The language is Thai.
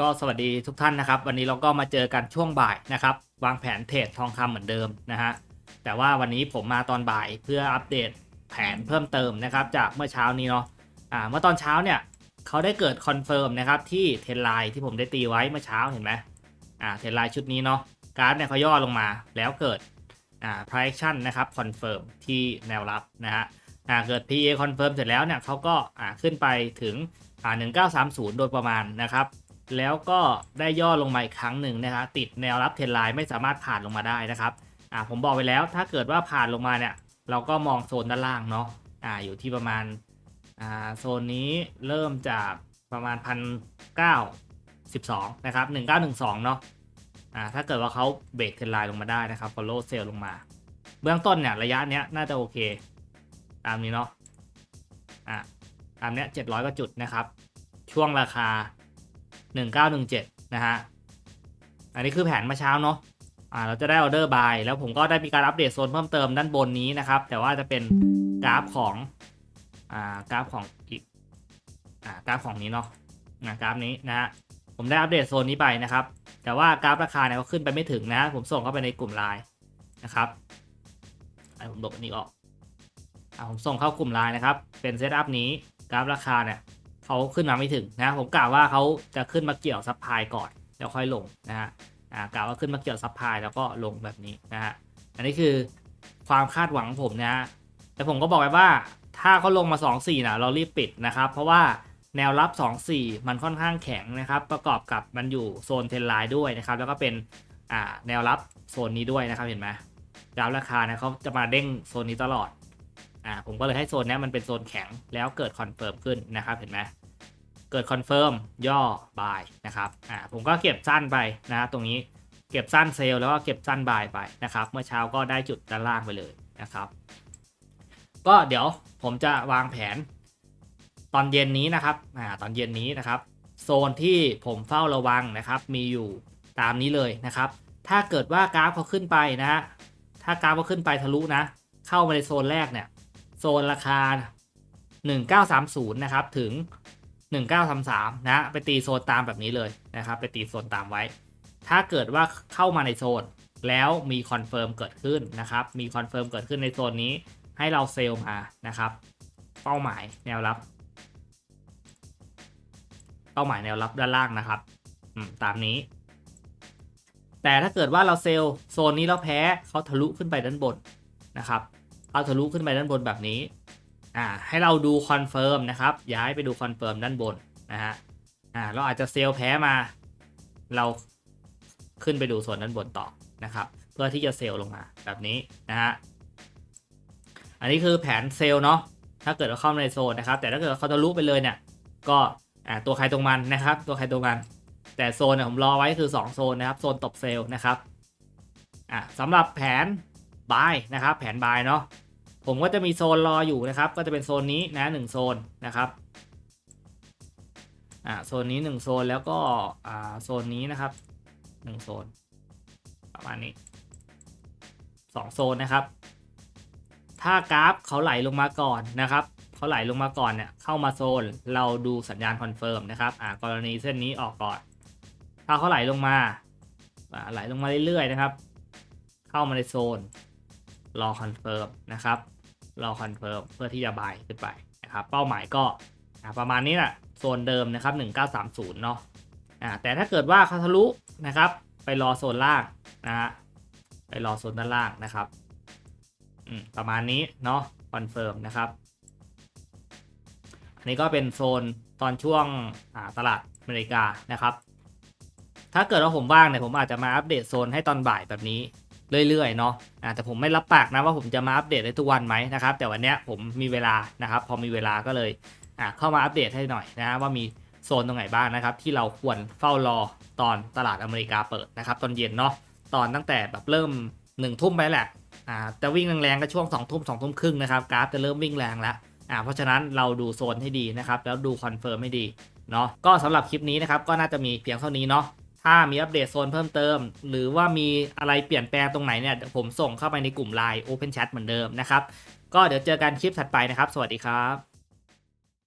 ก็สวัสดีทุกท่านนะครับ วันนี้เราก็มาเจอกันช่วงบ่ายนะครับ วางแผนเทรดทองคำเหมือนเดิมนะฮะแต่ว่าวันนี้ผมมาตอนบ่ายเพื่ออัปเดตแผนเพิ่มเติมนะครับ จากเมื่อเช้านี้เนาะอ่าเมื่อตอนเช้าเนี่ยเขาได้เกิดคอนเฟิร์มนะครับที่เทรนไลน์ที่ผมได้ตีไว้เมื่อเช้าเห็นไหมอ่าเทรนไลน์ชุดนี้เนาะกราฟเนี่ยเขาย่อลงมาแล้วเกิดอ่า price action นะครับคอนเฟิร์มที่แนวรับนะฮะอ่าเกิด PA คอนเฟิร์มเสร็จแล้วเนี่ยเขาก็อ่าขึ้นไปถึงอ่า1930 โดยประมาณนะครับ แล้วก็ได้ย่อลงมาอีกครั้งหนึ่งนะครับติดแนวรับเทรนไลน์ไม่สามารถผ่านลงมาได้นะครับอ่าผมบอกไปแล้วถ้าเกิดว่าผ่านลงมาเนี่ย เราก็มองโซนด้านล่างเนาะอ่าอยู่ที่ประมาณอ่าโซนนี้เริ่มจากประมาณพันเก้าสิบสองนะครับหนึ่งเก้าหนึ่งสองเนาะอ่าถ้าเกิดว่าเขาเบรกเทรนไลน์ลงมาได้นะครับ follow sell ลงมา เบื้องต้นเนี่ยระยะเนี้ยน่าจะโอเค ตามนี้เนาะอ่าตามเนี้ยเจ็ดร้อยกว่าจุดนะครับ ช่วงราคา 1917 นะฮะ อันนี้คือแผนเมาเช้าเนาะอ่าเราจะได้ออเดอร์บายแล้วผมก็ได้มีการอัปเดตโซนเพิ่มเติมด้านบนนี้นะครับ แต่ว่าจะเป็นกราฟของอ่ากราฟของอีกอ่ากราฟของนี้เนาะอ่ากราฟนี้นะฮะผมได้อัปเดตโซนนี้ไปนะครับ แต่ว่ากราฟราคาเนี่ยก็ขึ้นไปไม่ถึงนะผมส่งเข้าไปในกลุ่มไลน์นะครับอ่าผมลบอันนี้ออกอ่าผมส่งเข้ากลุ่มไลน์นะครับ เป็นเซตอัพนี้กราฟราคาเนี่ย เขาขึ้นมาไม่ถึงนะผมกล่าวว่าเขาจะขึ้นมาเกี่ยวซับพลายก่อนแล้วค่อยลงนะฮะกล่าวว่าขึ้นมาเกี่ยวซับพลายแล้วก็ลงแบบนี้นะฮะอันนี้คือความคาดหวังผมนะฮะแต่ผมก็บอกไว้ว่าถ้าเขาลงมา 2 4นะเรารีบปิดนะครับ เพราะว่าแนวรับ 2 4 มันค่อนข้างแข็งนะครับ ประกอบกับมันอยู่โซนเทนไลน์ด้วยนะครับ แล้วก็เป็นแนวรับโซนนี้ด้วยนะครับเห็นไหมกราฟราคาเนี่ยเขาจะมาเด้งโซนนี้ตลอด อ่าผมก็เลยให้โซนนี้มันเป็นโซนแข็งแล้วเกิดคอนเฟิร์มขึ้นนะครับเห็นไหมเกิดคอนเฟิร์มย่อบายนะครับอ่าผมก็เก็บสั้นไปนะตรงนี้เก็บสั้นเซลล์แล้วก็เก็บสั้นบายไปนะครับ เมื่อเช้าก็ได้จุดด้านล่างไปเลยนะครับ ก็เดี๋ยวผมจะวางแผน ตอนเย็นนี้นะครับอ่าตอนเย็นนี้นะครับ โซนที่ผมเฝ้าระวังนะครับ มีอยู่ตามนี้เลยนะครับ ถ้าเกิดว่ากราฟเขาขึ้นไปนะฮะถ้ากราฟเขาขึ้นไปทะลุนะ เข้ามาในโซนแรกเนี่ย โซนราคา 1930 นะครับ ถึง 1933 นะ ไปตีโซนตามแบบนี้เลยนะครับ ไปตีโซนตามไว้ ถ้าเกิดว่าเข้ามาในโซนแล้วมีคอนเฟิร์มเกิดขึ้นนะครับ มีคอนเฟิร์มเกิดขึ้นในโซนนี้ ให้เราเซลล์มานะครับ เป้าหมายแนวรับ เป้าหมายแนวรับด้านล่างนะครับตามนี้ แต่ถ้าเกิดว่าเราเซลล์โซนนี้แล้วแพ้เขาทะลุขึ้นไปด้านบนนะครับ เอาทะลุขึ้นไปด้านบนแบบนี้อ่าให้เราดูคอนเฟิร์มนะครับ ย้ายไปดูคอนเฟิร์มด้านบนนะฮะอ่าเราอาจจะเซลล์แพ้มา เราขึ้นไปดูส่วนด้านบนต่อนะครับ เพื่อที่จะเซลล์ลงมาแบบนี้นะฮะอันนี้คือแผนเซลล์เนาะถ้าเกิดเราเข้าในโซนนะครับ แต่ถ้าเกิดเขาทะลุไปเลยเนี่ย ก็อ่าตัวใครตรงมันนะครับ ตัวใครตรงมัน แต่โซนเนี่ยผมรอไว้คือ 2 โซนนะครับ โซนตบเซลล์นะครับอ่าสำหรับแผน บายนะครับ แผนบายเนาะผมก็จะมีโซนรออยู่นะครับ ก็จะเป็นโซนนี้นะหนึ่งโซนนะครับอ่าโซนนี้หนึ่งโซนแล้วก็อ่าโซนนี้นะครับหนึ่งโซน ประมาณนี้สองโซนนะครับ ถ้ากราฟเขาไหลลงมาก่อนนะครับเขาไหลลงมาก่อนเนี่ยเข้ามาโซนเราดูสัญญาณคอนเฟิร์มนะครับอ่ากรณีเส้นนี้ออกก่อน ถ้าเขาไหลลงมาอ่าไหลลงมาเรื่อยๆนะครับ เข้ามาในโซน รอคอนเฟิร์มนะครับรอคอนเฟิร์มเพื่อที่จะบายขึ้นไปนะครับเป้าหมายก็ประมาณนี้แหละโซนเดิมนะครับ 1930 เนาะอ่าแต่ถ้าเกิดว่าเขาทะลุนะครับ ไปรอโซนล่างนะฮะไปรอโซนด้านล่างนะครับอืมประมาณนี้เนาะคอนเฟิร์มนะครับอันนี้ก็เป็นโซนตอนช่วงอ่าตลาดอเมริกานะครับ ถ้าเกิดว่าผมว่างเนี่ยผมอาจจะมาอัปเดตโซนให้ตอนบ่ายแบบนี้ เรื่อยๆเนาะแต่ผมไม่รับปากนะว่าผมจะมาอัปเดตได้ทุกวันไหมนะครับ แต่วันนี้ผมมีเวลานะครับ พอมีเวลาก็เลยเข้ามาอัปเดตให้หน่อยนะว่ามีโซนตรงไหนบ้างนะครับ ที่เราควรเฝ้ารอตอนตลาดอเมริกาเปิดนะครับ ตอนเย็นเนาะตอนตั้งแต่แบบเริ่มหนึ่งทุ่มไปแหละอ่าจะวิ่งแรงๆก็ช่วงสองทุ่มสองทุ่มครึ่งนะครับกราฟจะเริ่มวิ่งแรงแล้วอ่าเพราะฉะนั้นเราดูโซนให้ดีนะครับ แล้วดูคอนเฟิร์มให้ดีเนาะก็สำหรับคลิปนี้นะครับก็น่าจะมีเพียงเท่านี้เนาะ ถ้ามีอัปเดตโซนเพิ่มเติม หรือว่ามีอะไรเปลี่ยนแปลงตรงไหนเนี่ยผมส่งเข้าไปในกลุ่ม Line Open Chat เหมือนเดิมนะครับ ก็เดี๋ยวเจอกันคลิปถัดไปนะครับ สวัสดีครับ